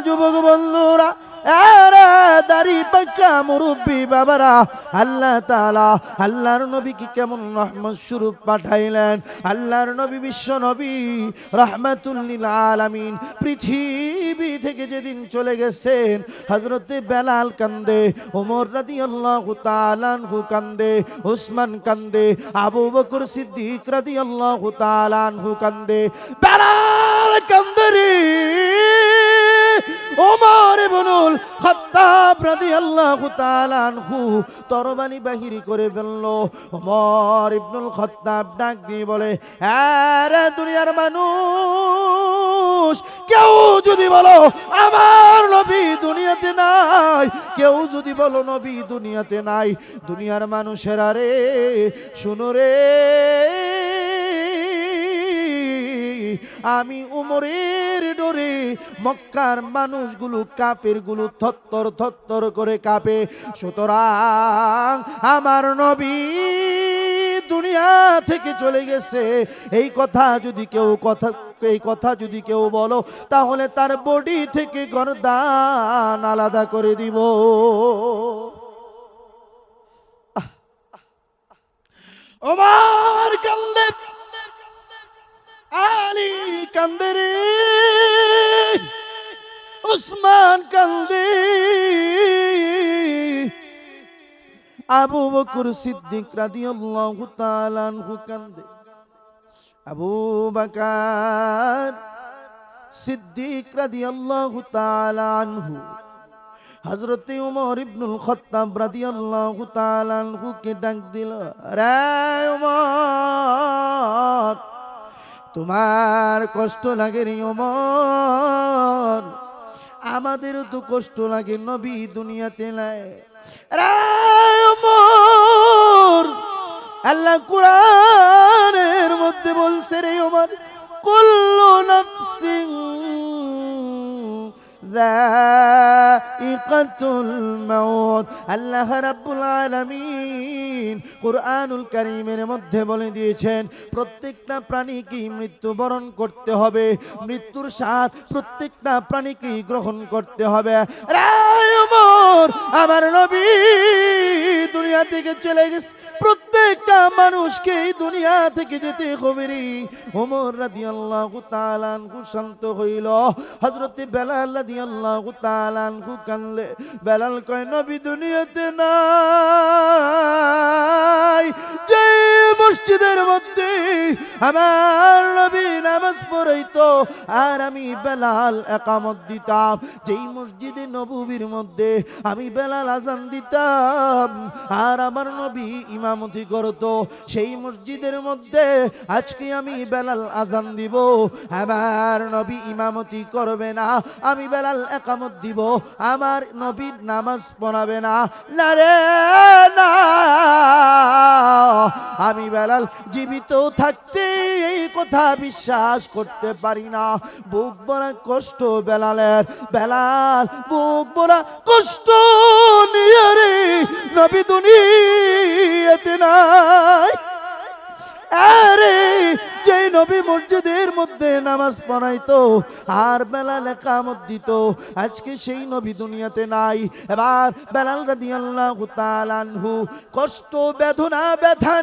যুবক বন্ধুরা আরে পাক্কা মুরব্বী বাবারা, আল্লাহ তাআলা আল্লাহর নবীকে কেমন রহমত স্বরূপ পাঠাইলেন। আল্লাহর নবী বিশ্ব নবী রহমাতুল্লিল আলামিন, পৃথিবী থেকে যেদিন চলে গেছেন হজরতে বেলাল কান্দে, ওমর রাদিয়াল্লাহু তাআলা আনহু কান্দে উসমান কান্দে, আবু বকর সিদ্দিক রাদিয়াল্লাহু তাআলা আনহু কান্দে। বেলাল কান্দে ওমর ইবনুল খাত্তাব তাআলা আনহু তরবারি বাহির করে ফেলল। ওমর ইবনুল খাত্তাব ডাক দিয়ে বলে, আরে দুনিয়ার মানুষ, কেউ যদি বলো, আমার নবী দুনিয়াতে নাই, কেউ যদি বলো, নবী দুনিয়াতে নাই, দুনিয়ার মানুষেরা রে, শুনো রে। আমি উমরের ডোরে মক্কার মানুষগুলো কাপেরগুলো থত্তর থত্তর করে কাঁপে। সুতরাং আমার নবী দুনিয়া থেকে চলে গেছে। এই কথা যদি কেউ কথা, এই কথা যদি কেউ বলো, তাহলে তার বডি থেকে গরদান আলাদা করে দিব। ওমার কান্দে আলী কান্দে রে উসমান কান্দে, আবু বকর সিদ্দিক রাদিয়াল্লাহু তাআলা আনহু কান্দে, আবু বকর সিদ্দিক রাদিয়াল্লাহু তাআলা আনহু, হযরত উমর ইবনুল খাত্তাব রাদিয়াল্লাহু তাআলা আনহু কে ডাক দিল, রে উমর তোমার কষ্ট লাগে রে আমাদের তো কষ্ট লাগে নবী দুনিয়াতে আল্লাহ কোরআনের মধ্যে বলছে রে অমন কল্লো নাফসিন যায়িকাতুল মাউত আল্লাহ রাব্বুল আলামিন কুরআনুল কারীমের মধ্যে বলে দিয়েছেন, প্রত্যেকটা প্রাণীকেই মৃত্যুবরণ করতে হবে, মৃত্যুর স্বাদ প্রত্যেকটা প্রাণীকেই গ্রহণ করতে হবে। রে ওমর আমার নবী দুনিয়া থেকে চলে গেছে। প্রত্যেকটা মানুষকে এই দুনিয়া থেকে যেতে হবে রে। ওমর রাদিয়াল্লাহু তাআলা আনহু শান্ত হইল। হযরত বেলাল রাদিয়াল্লাহু তাআলা আনহু কানলে বেলাল কয়, নবী, দুনিয়াতে নাই। যে মসজিদের মধ্যে আমার নবী নামাজ পড়াইতো, আর আমি বেলাল একামত দিতাম। যেই মসজিদে নবুবির মধ্যে আমি বেলাল আজান দিতাম, আর আমার নবী ইমামতি করতো, সেই মসজিদের মধ্যে আজকে আমি বেলাল আজান দিব। আমার নবী ইমামতি করবে না, আমি বেলাল একামত দিব। আমার নবীর নামাজ পড়াবে না রে, না। আমি বেলাল জীবিত থাকতে এই কথা বিশ্বাস করতে পারি না। বুক বড়া কষ্ট বেলালের, বেলাল, বুক বড়া কষ্ট নিয়ে রে, নবী দুনিয়াতে নাই। আরে যে নবী মসজিদের মধ্যে নামাজ পড়াইতো আর বেলাল একামত দিত, আজকে সেই নবী দুনিয়াতে নাই। এবার বেলাল তাআলা আনহু কষ্ট, বেদনা ব্যথা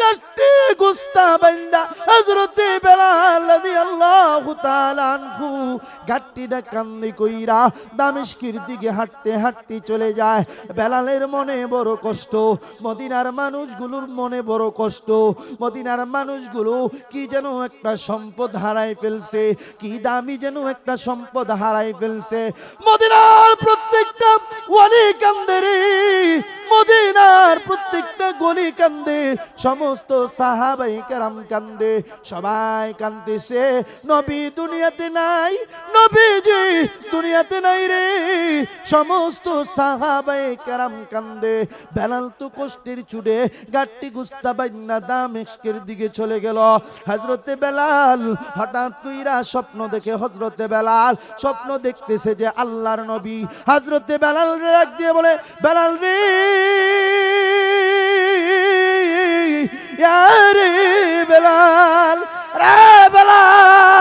কষ্টে গুস্তা বান্দা হযরতে বেলাল রাদিয়াল্লাহু তাআলা আনহু গাট্টিটা কান্দি কইরা দামেশকির দিকে হাঁটতে হাঁটতে চলে যায়। বেলালের মনে বড় কষ্ট, মদিনার মানুষগুলোর মনে বড় কষ্ট মদিনার মানুষগুলো কি যেন একটা সম্পদ হারাই ফেলছে, কি দামি যেন একটা সম্পদ হারাই ফেলছে। মদিনার প্রত্যেকটা ওয়ালি কান্দে রে মদিনার প্রত্যেকটা গলি কান্দে, সমস্ত সাহাবাই কেরাম কান্দে, সবাই কান্দেছে, নবী দুনিয়াতে নাই, নবীজি দুনিয়াতে নাই রে। সমস্ত সাহাবাই কারাম কান্দে, বেলাল তো কষ্টের চুড়ে গাট্টি গুস্তা বাইন্না দামেস্কের দিকে চলে গেল। হজরতে বেলাল, হঠাৎ তুইরা স্বপ্ন দেখে হজরতে বেলাল, স্বপ্ন দেখতেছে যে আল্লাহর নবী। হজরতে বেলাল রে ডাক দিয়ে বলে, বেলাল রে বেলাল রে বেলাল।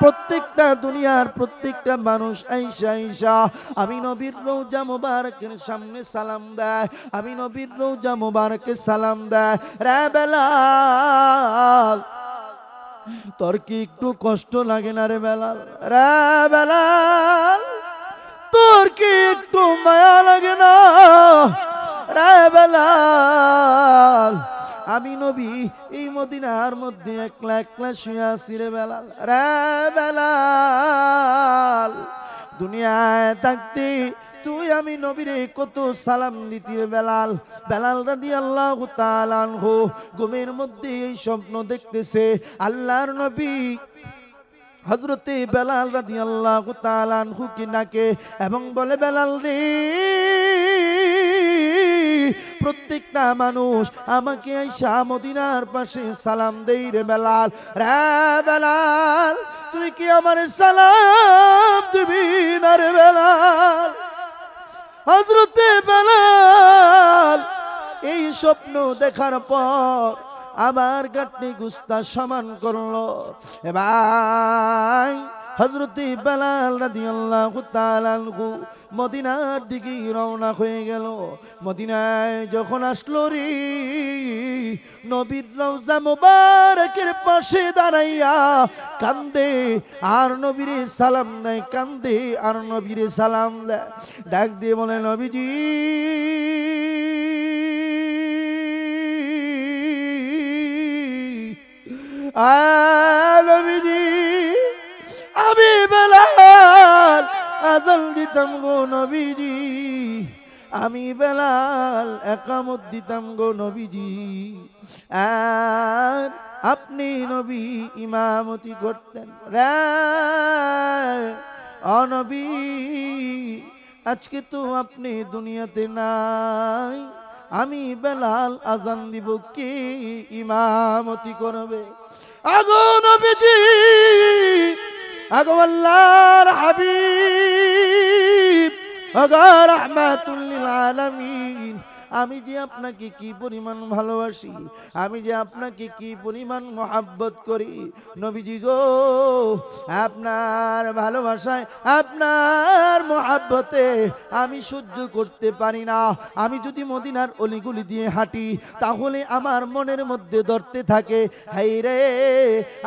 প্রত্যেকটা দুনিয়ার প্রত্যেকটা মানুষ আইসা আইসা আমি নবীর রৌজা মোবারকের সামনে সালাম দেয়। আমি নবীর রৌজা মোবারকে সালাম দেয়। রে বেলাল, তোর কি একটু কষ্ট লাগে না রে বেলাল? রে বেলাল, তোর কি একটু মায়া লাগে না? রে বেলাল আমি নবী, এই মদিনার মধ্যে একলা একলা শুয়ে আছি বেলাল। রে বেলাল, দুনিয়ায় থাকতে তুই আমি নবীরে কত সালাম দিতি বেলাল। বেলাল রাদি আল্লাহ তালানহু ঘুমের মধ্যে এই স্বপ্ন দেখতেছে, আল্লাহর নবী হজরতে বেলাল রাদি আল্লাহ তালানহু কি নাকে এবং বলে, বেলাল রে প্রত্যেকটা মানুষ আমাকে আইসা মদিনার পাশে সালাম দেই রে বেলাল। রে বেলাল, তুই কি আমার সালাম দিবি না রে বেলাল? হজরতে বেলাল, এই স্বপ্ন দেখার পর আবার গাটনি গুস্তা সমান করল। এবার হজরতে বেলাল রাদিয়াল্লাহু তাআলা মদিনার দিকে রওনা হয়ে গেল। মদিনায় যখন আসলো রে, নবীর রওজা মোবারকের পাশে দাঁড়াইয়া কান্দে, আর নবীরে সালাম দেয়, কান্দে, আর নবীরে সালাম দেয়। ডাক দিয়ে বলে, নবীজি, আ নবীজি আমি বেলাল আজল দিতাম গো নবীজি। আমি বেলাল, একামত দিতাম গো নবীজি। আর আপনি নবী ইমামতি করতেন। অনবী আজকে তো আপনি দুনিয়াতে নাই। আমি বেলাল, আজান দিব কে? ইমামতি করবে। আগো নবীজি আগো আল্লাহর হাবিব আগো রাহমাতুল লিল আলামিন আমি যে আপনাকে কি পরিমাণ ভালোবাসি? আমি যে আপনাকে কি পরিমাণ মহাব্বত করি? নবীজি গো, আপনার ভালোবাসায়, আপনার মহাব্বতে আমি সহ্য করতে পারি না। আমি যদি মদিনার অলিগুলি দিয়ে হাঁটি, তাহলে আমার মনের মধ্যে ধরতে থাকে, হাই রে,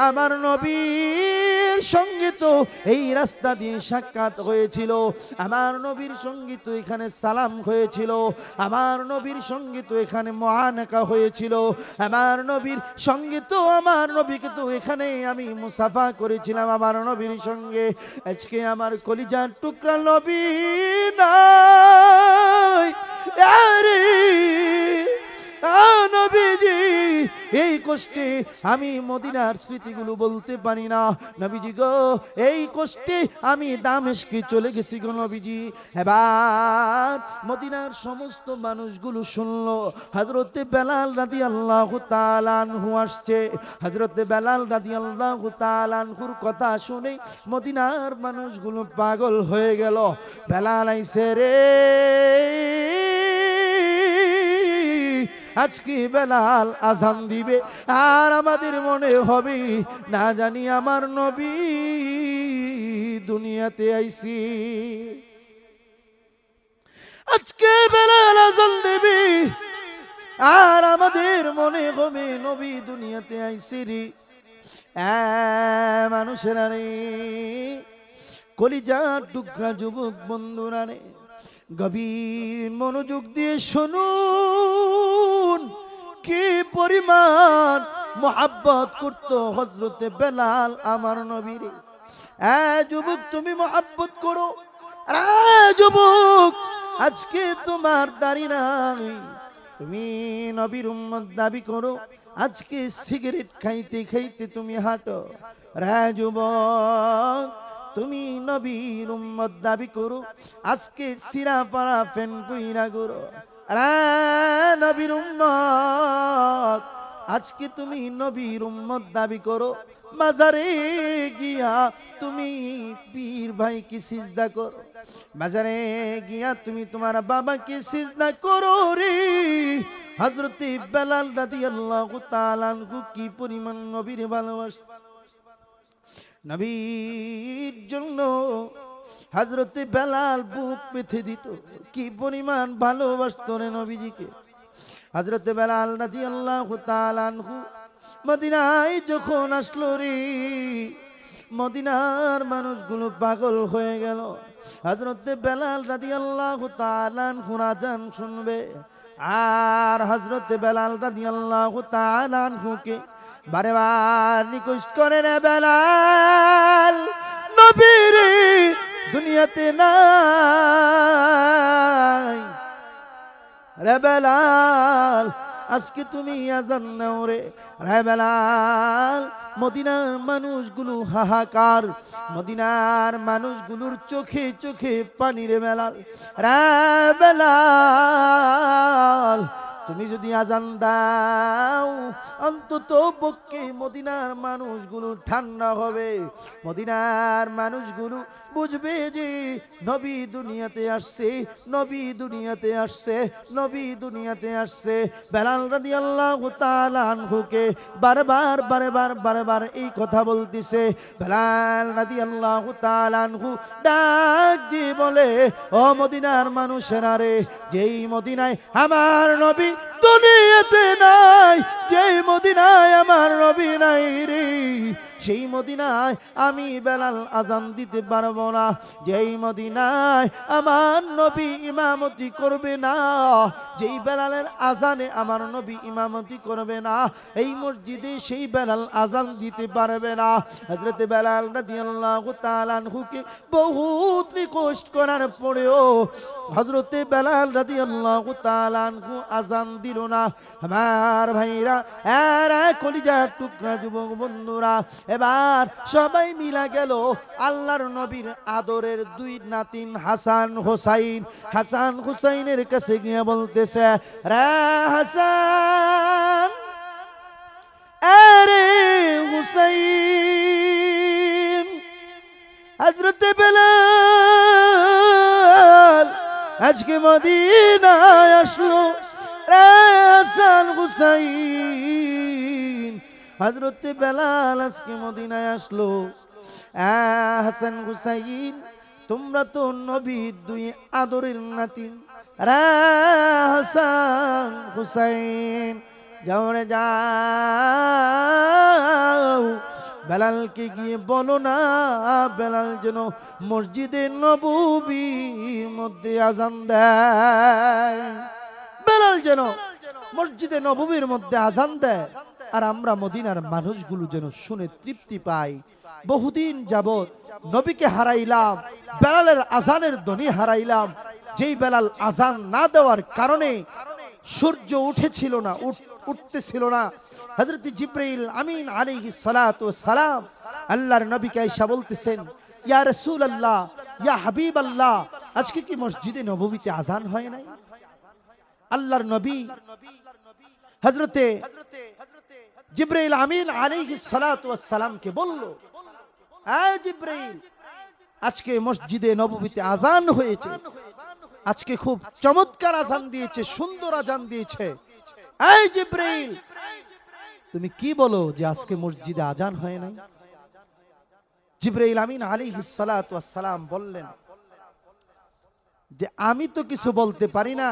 আমার নবীর সঙ্গে তো এই রাস্তা দিয়ে সাক্ষাৎ হয়েছিল। আমার নবীর সঙ্গে তো এখানে সালাম হয়েছিল। আমার নবীর সঙ্গে তো এখানে মহানেকা হয়েছিল। আমার নবীর সঙ্গে তো আমার নবীকে তো এখানে আমি মুসাফা করেছিলাম আমার নবীর সঙ্গে। আজকে আমার কলিজার টুকরা নবী না আরে এই কষ্টে আমি মদিনার স্মৃতিগুলো বলতে পারি না। নবীজি গো, এই কষ্টে আমি দামেশকে চলে গেছি গো নবীজি। এবার মদিনার সমস্ত মানুষগুলো শুনলো হজরতে বেলাল রাদি আল্লাহ তালানহু আসছে। হজরতে বেলাল রাদি আল্লাহ তালানহুর কথা শুনে মদিনার মানুষগুলো পাগল হয়ে গেল। বেলাল আইসে রে আজকে বেলাল আজান দিবে। আর আমাদের মনে হবে, না জানি আমার নবী দুনিয়াতে আইছি আজকে বেলাল আজান দিবে। আর আমাদের মনে হবে, নবী দুনিয়াতে আইছি রে। মানুষেরা রে, কলিজার টুকরা যুবক বন্ধুরা রে। গভীর মনোযোগ দিয়ে শুনুন, কি পরিমাণ মোহাব্বত করতো হজরতে বেলাল আমার নবীরে। যুবক, তুমি মোহাব্বত করো। যুবক, আজকে তোমার দাড়ি নাই। তুমি নবীর উম্মত দাবি করো, আজকে সিগারেট খাইতে খাইতে তুমি হাঁটো। রে যুবক তুমি নবীর উম্মত দাবি করো, আজকে সিরা পাড়া ফেন কুইরা করো রে নবীর উম্মত, আজকে তুমি নবীর উম্মত দাবি করো। মাজারে গিয়া তুমি পীর ভাইকে সিজদা করো। মাজারে গিয়া তুমি তোমার বাবাকে সিজদা করো রে। হজরতে বেলাল রাদিয়াল্লাহু তাআলা কি পরিমাণ নবীর ভালোবাসে। নবীর জন্য হজরতে বেলাল বুক পেথে দিত। কি পরিমাণ ভালোবাসত রে নবীজিকে। হজরতে বেলাল রাজি আল্লাহ তালানহু মদিনায় যখন আসলো রে, মদিনার মানুষগুলো পাগল হয়ে গেল। হজরতে বেলাল রাজি আল্লাহ তালানহু রাজান শুনবে। আর হজরতে বেলাল রাজি আল্লাহ তালানহুকে বারে বার নিকুশ করে রে বেলাল, নবীর দুনিয়াতে নাই। রে বেলাল, আজকে তুমি আজান নাও রে। রে বেলাল, মদিনার মানুষগুলো হাহাকার। মদিনার মানুষগুলোর চোখে চোখে পানি রে বেলাল। রে বেলাল তুমি যদি আজান দাও অন্তত পক্ষে মদিনার মানুষগুলো ঠান্ডা হবে। মদিনার মানুষগুলো বুঝবে যে নবী দুনিয়াতে আসছে, নবী দুনিয়াতে আসছে, নবী দুনিয়াতে আসছে। বেলাল রাদি আল্লাহ তালানহুকে বারবার বারবার বারবার এই কথা বলতিছে। বেলাল রাদি আল্লাহ তালানহু ডাক দিয়ে বলে, ও মদিনার মানুষেরা রে, যেই মদিনায় আমার নবী দুনিয়াতে নাই, যেই মদিনায় আমার নবী নাই রে সেই মদিনায় আমি বেলাল আজান দিতে পারব না, যেই মদিনায় আমার নবী ইমামতি করবে না, যেই বেলালের আজানে আমার নবী ইমামতি করবে না, এই মসজিদে সেই বেলাল আজান দিতে পারবে না। হজরতে বেলাল রাদিয়াল্লাহু তাআলাহুকে বহুত রিকোয়েস্ট করার পরেও হজরতে বেলাল রাদিয়াল্লাহু তাআলাহু আজান দিল না। আমার ভাইরা, এরা কলিজার টুকরা যুবক বন্ধুরা এবার সবাই মিলা গেল আল্লাহর নবীর আদরের দুই নাতিন হাসান হোসাইন। হাসান হুসাইনের কাছে গিয়ে বলতেছে, রে হাসান, আরে হুসাইন হজরতে বেলাল আজকে মদিনায় আসলো। রে হাসান হুসাইন হজরতে বেলাল আজকে মদিনায় আসলো। হাসান হুসাইন, তোমরা তো নবীর দুই আদরের নাতিন রে হাসান হুসাইন, যাও রে যাও। বেলালকে গিয়ে বলো না, বেলাল যেন মসজিদে নবীর মধ্যে আজান দেয়। বেলাল যেন মসজিদে নববীর মধ্যে আজান দেয়। আর আমরা মদিনার মানুষগুলো যেন শুনে তৃপ্তি পাই। বহুদিন যাবত নবীকে হারাইলাম, বেলালের আজানের ধ্বনি হারাইলাম। যেই বেলাল আজান না দেওয়ার কারণে সূর্য উঠেছিল না, উঠ- উঠতেছিল না। হযরত জিব্রাইল আমিন আলাইহিস সালাতু সালাম আল্লাহর নবীকে আয়েশা বলতেছেন, ইয়া রাসূলুল্লাহ, ইয়া হাবিবাল্লাহ, আজকে কি মসজিদে নববীতে আজান হয় নাই? আল্লাহর নবী হজরতে জিব্রাইল আমিন সালাতু সালামকে বলল জিব্রাইল, আজকে মসজিদে নববীতে আজান হয়েছে। আজকে খুব চমৎকার আজান দিয়েছে, সুন্দর আজান দিয়েছে। এই জিব্রাইল, তুমি কি বলো যে আজকে মসজিদে আজান হয় নাই? জিব্রাইল আমিন সালাতু সালাম বললেন, যে আমি তো কিছু বলতে পারি না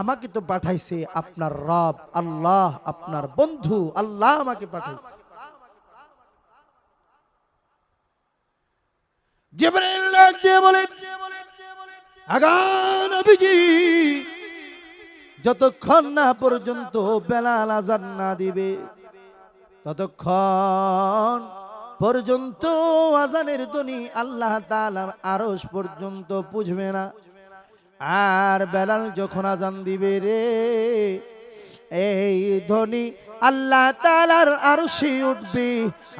আমাকে তো পাঠাইছে আপনার রব, আল্লাহ, আপনার বন্ধু, আল্লাহ আমাকে পাঠাইছে। যতক্ষণ না পর্যন্ত বেলাল আজান না দিবে, ততক্ষণ পর্যন্ত আজানের ধ্বনি আল্লাহ তাআলার আরশ পর্যন্ত বুঝবে না। আর বেলাল যখন আজান দিবে রে, এই ধ্বনি আল্লাহ তালার আরশে উঠবে,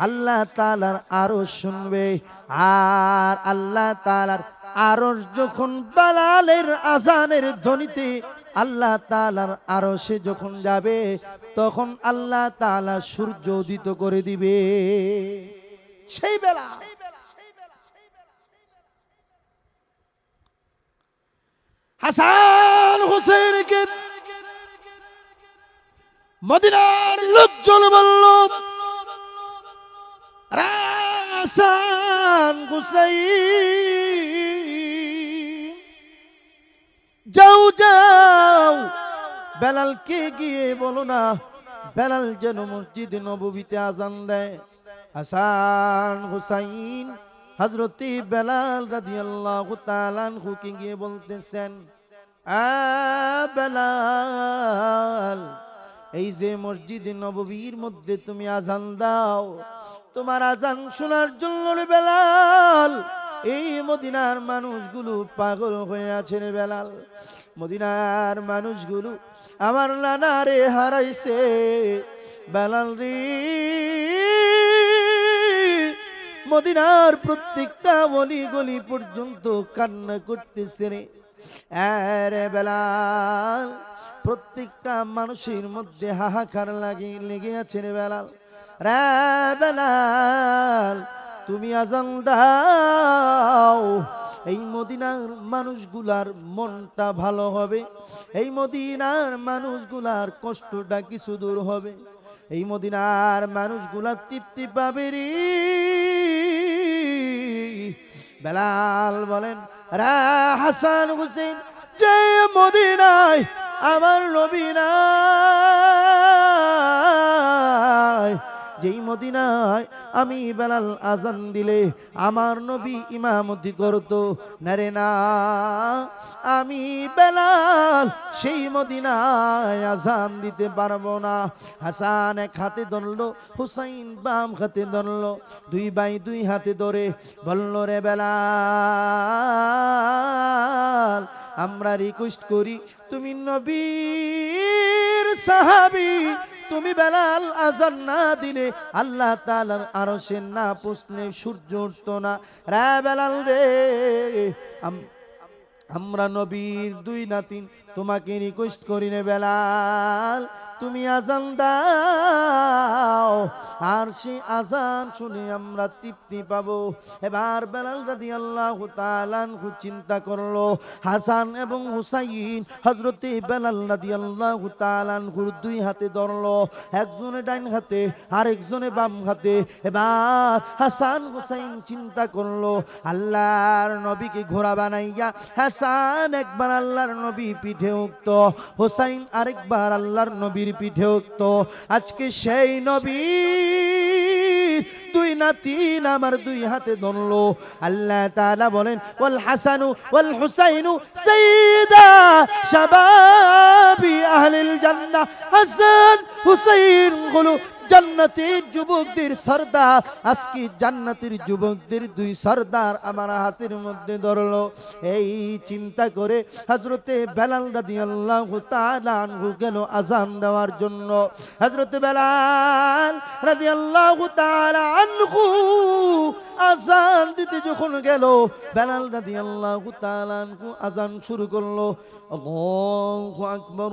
আল্লাহ তালার আরও শুনবে, আর আল্লাহ তালার আরশ যখন বেলালের আজানের ধ্বনিতে আল্লাহ তালার আরশে যখন যাবে, তখন আল্লাহ তালা সূর্য উদিত করে দিবে। সেই বেলা হাসান হোসেনকে মদিনার লোকজন বলল, "রা হাসান হুসাইন, যাও যাও। বেলালকে গিয়ে বলো না, বেলাল যেন মসজিদ নববীতে আজান দেয়। হাসান হুসাইন হজরতি বেলাল রাদিয়াল্লাহু তাআলা আনহুকে গিয়ে বলতেছেন বেলাল এই যে মসজিদ নববীর মধ্যে তুমি আজান দাও, তোমার আজান শোনার জন্য বেলাল, এই মদিনার মানুষগুলো পাগল হয়ে আছে রে বেলাল। মদিনার মানুষগুলো আমার নানা রে হারাইছে। বেলাল রে, মদিনার প্রত্যেকটা গলি গলি পর্যন্ত কান্না করতেছে রে। আরে বেলাল, প্রত্যেকটা মানুষের মধ্যে হাহাকার লাগে, লেগে আছে রে বেলাল। রে বেলাল, তুমি আজান দাও। এই মদিনার মানুষগুলার মনটা ভালো হবে। এই মদিনার মানুষগুলার কষ্টটা কিছু দূর হবে। এই মদিনার মানুষগুলা তৃপ্তি পাবে রে। বেলাল বলেন হাসান হুসেন যে মদিনায় আমার নবী নাই যেই মদিনায় আমি বেলাল আজান দিলে আমার নবী ইমামতি করতো। না রে না, আমি বেলাল সেই মদিনায় আজান দিতে পারব না। হাসান এক হাতে ধরলো, হুসাইন বাম হাতে ধরলো, দুই বাই দুই হাতে ধরে বলল, রে বেলাল, আমরা রিকোয়েস্ট করি, তুমি নবীর সাহাবি, তুমি বেলাল আজান না দিলে আল্লাহ তালার আরও সে না পুষলে সূর্য উঠতো না। রে বেলাল রে আম- আমরা নবীর দুই নাতিন তোমাকে রিকোয়েস্ট করি রে বেলাল, তুমি আজান দাও। আর সেই আজান শুনে আমরা তৃপ্তি পাবো। এবার বেলাল রাদি আল্লাহ তালানহু চিন্তা করল, হাসান এবং হুসাইন হজরতে বেলাল রাদি আল্লাহ তালানহুর দুই হাতে ধরলো, একজনে ডাইন হাতে, আরেকজনে বাম হাতে। এবার হাসান হুসাইন চিন্তা করল, আল্লাহর নবীকে ঘোড়া বানাইয়া হাসান একবার আল্লাহর নবী পিঠে উক্ত হোসাইন আরেকবার আল্লাহর নবীর পিঠে উক্ত আজকে সেই নবী দুই আমার দুই হাতে ধরলো। আল্লাহ তাআলা বলেন, ওয়াল হাসানু ওয়াল হুসাইনু সাইয়্যিদা শাবাবি আহলিল জান্নাহ। হাসান, হুসাইন হলো জান্নাতের যুবকদের সর্দার। আজকে জান্নাতের যুবকদের দুই সর্দার আমার হাতের মধ্যে ধরলো। এই চিন্তা করে হজরতে বেলাল রাদিয়াল্লাহু তাআলা আনহু গেল আজান দেওয়ার জন্য। হজরতে বেলাল রাদিয়াল্লাহু তাআলা আনহু আজান দিতে যখন গেল, বেলাল রাদিয়াল্লাহু তাআলা আনহু আজান শুরু করল। আল্লাহু আকবার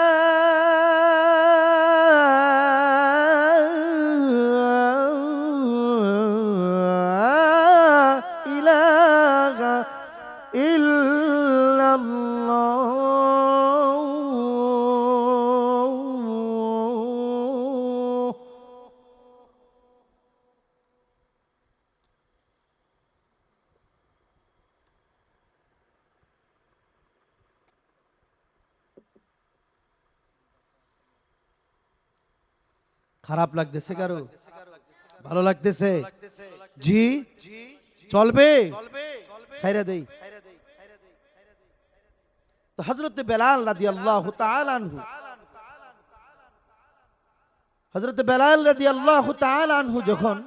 খারাপ লাগতেছে কারও? ভালো লাগতেছে? জি? চলবে? সাইরা দেই। হজরত বেলাল রাদি আল্লাহ হজরত বেলাল রাদি আল্লাহ যখন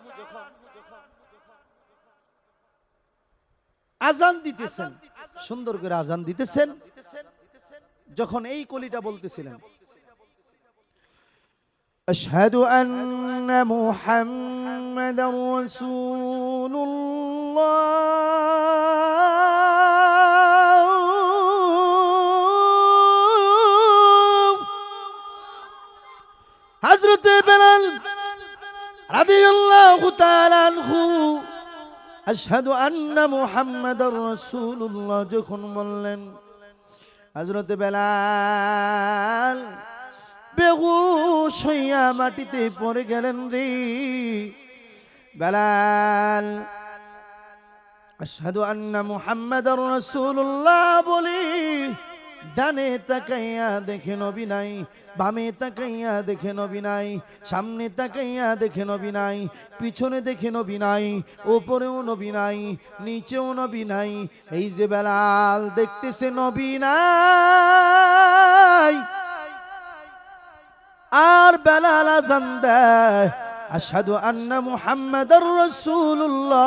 আজান দিতেছেন, সুন্দর করে আজান দিতেছেন, যখন এই কলিটা বলতেছিলেন أشهد أن محمد رسول الله حضرت بلال رضي الله تعالى عنه আশহাদু আন্না মুহাম্মাদার রাসূলুল্লাহ যখন বললেন হযরত বেলাল বেহুশ হইয়া মাটিতে পড়ে গেলেন রে। বেলাল, আশহাদু আন্না মুহাম্মাদার রাসূলুল্লাহ বলি, ডানে তাকাইয়া দেখে নবী নাই, বামে তাকাইয়া দেখে নবী নাই, সামনে তাকাইয়া দেখে নবী নাই, পিছনে দেখে নবী নাই, ওপরেও নবী নাই, নিচেও নবী নাই। এই যে বেলাল, দেখতেছে নবী নাই। আর বেলাল আজান দেয়, আশহাদু আন্না মুহাম্মাদার রাসূলুল্লাহ।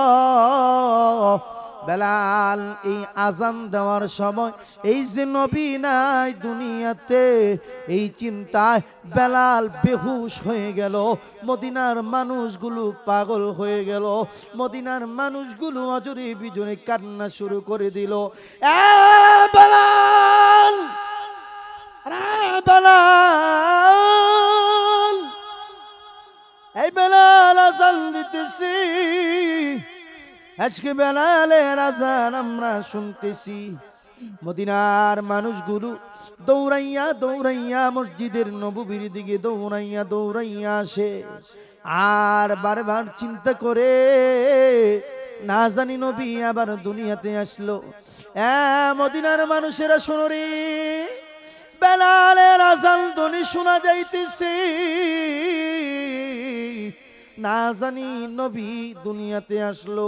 বেলাল, এই আজান দেওয়ার সময় এই যে নবী নাই দুনিয়াতে, এই চিন্তায় বেলাল বেহুশ হয়ে গেল, মদিনার মানুষগুলো পাগল হয়ে গেল, মদিনার মানুষগুলো অজরে বিজরে কান্না শুরু করে দিল। বেলাল বেলাল এই বেলাল আজান দিতেছি, আজকে বেলালের আজান আমরা শুনতেছি। মদিনার মানুষগুলো দৌড়াইয়া দৌড়াইয়া মসজিদের নববীর দিকে দৌড়াইয়া দৌড়াইয়া আসে। আর বারবার চিন্তা করে, না জানি নবী আবার দুনিয়াতে আসলো। মদিনার মানুষেরা শোনো রে। বেলালের আজান ধ্বনি শোনা যাইতেছে। না জানি নবী দুনিয়াতে আসলো।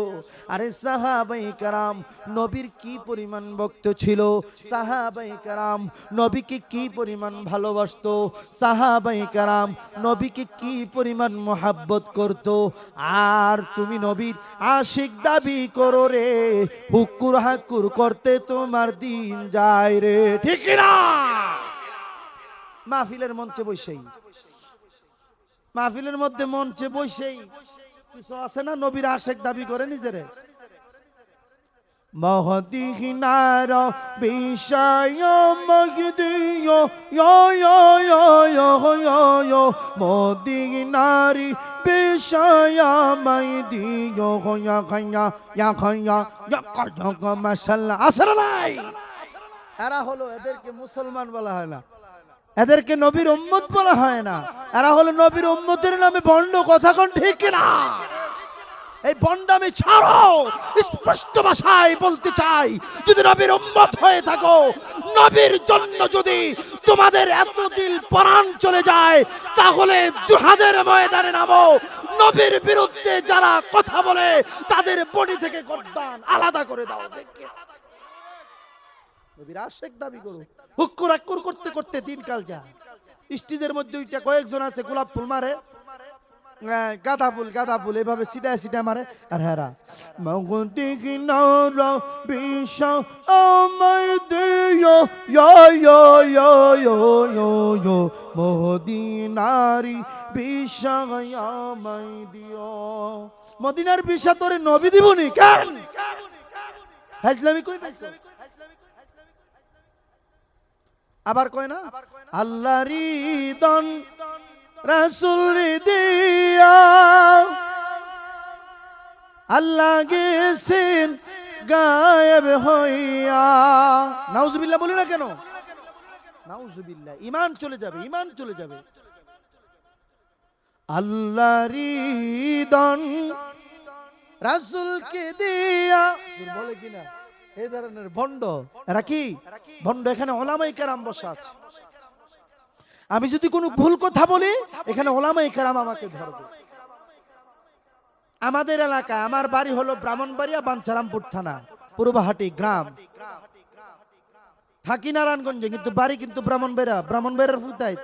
আরে সাহাবাই কারাম, নবীর কি পরিমাণ ভক্ত ছিল? সাহাবাই কারাম, নবীকে কি পরিমাণ ভালোবাসতো? সাহাবাই কারাম, নবীকে কি পরিমাণ মোহাব্বত করত? আর তুমি নবীর আশিক দাবি করো রে, হুকুর হাকুর করতে তোমার দিন যায় রে। ঠিক না মাহফিলের মঞ্চে বসেই। মাহফিলের মধ্যে মঞ্চে বসেই কিছু আছে না? নবীর আশেক দাবি করে নিজেরে। মহদিনার বিষয় মগদিয় মদিনারি বিষয় ইয়া এরা হলো এদেরকে মুসলমান বলা হয় না। এদেরকে নবীর উম্মত বলা হয় না। এরা হলো নবীর উম্মতের নামে ভণ্ড কথা কোন ঠিক না এই ভণ্ডামি ছাড়ো, স্পষ্ট ভাষায় বলতে চাই, যদি নবীর উম্মত হয়ে থাকো, নবীর জন্য যদি তোমাদের এত দিল পরাণ চলে যায়, তাহলে জুহাদের ময়দানে নামো। নবীর বিরুদ্ধে যারা কথা বলে, তাদের বডি থেকে গর্দান আলাদা করে দাও। নবীর আশেক দাবি করো হুক্কুর আক্কুর করতে করতে দিনকাল যা স্টেজের মধ্যে ওইটা কয়েকজন আছে গোলাপ ফুল মারে। গাঁদা ফুল গাঁদা ফুল এভাবে সিটা সিটা মারে। আর হ্যাঁ বিষ দিও ইয়ো ইয়ো ইয়ো ইয়ো ইয়ো ইয়ো। মদিনারি বিষ আমায় দিও। মদিনার বিষা তোরে নবী দিবনি? কেন? হাজলামি কই পাইছ আবার কয় না? আল্লাহ রিদন রাসুল দিয়া। আল্লাহ গেছেন গায়েব হইয়া। নাউজুবিল্লাহ বলি না কেন? নাউজুবিল্লাহ ইমান চলে যাবে ইমান চলে যাবে। আল্লাহ রিদন রাসুলকে দিয়া। বলে কিনা? এই ধরনের ভণ্ড। এরা কি? ভণ্ড এখানে ওলামাই কেরাম বসা আছে। আমি যদি কোনো ভুল কথা বলি, এখানে ওলামাই কেরাম আমাকে ধরবে। আমাদের এলাকা আমার বাড়ি হলো ব্রাহ্মণবাড়িয়া, বাঞ্ছারামপুর থানা, পূর্বহাটি গ্রাম। থাকি নারায়ণগঞ্জে, কিন্তু বাড়ি কিন্তু ব্রাহ্মণবাড়িয়া, ব্রাহ্মণবাড়িয়ার ফুতাইত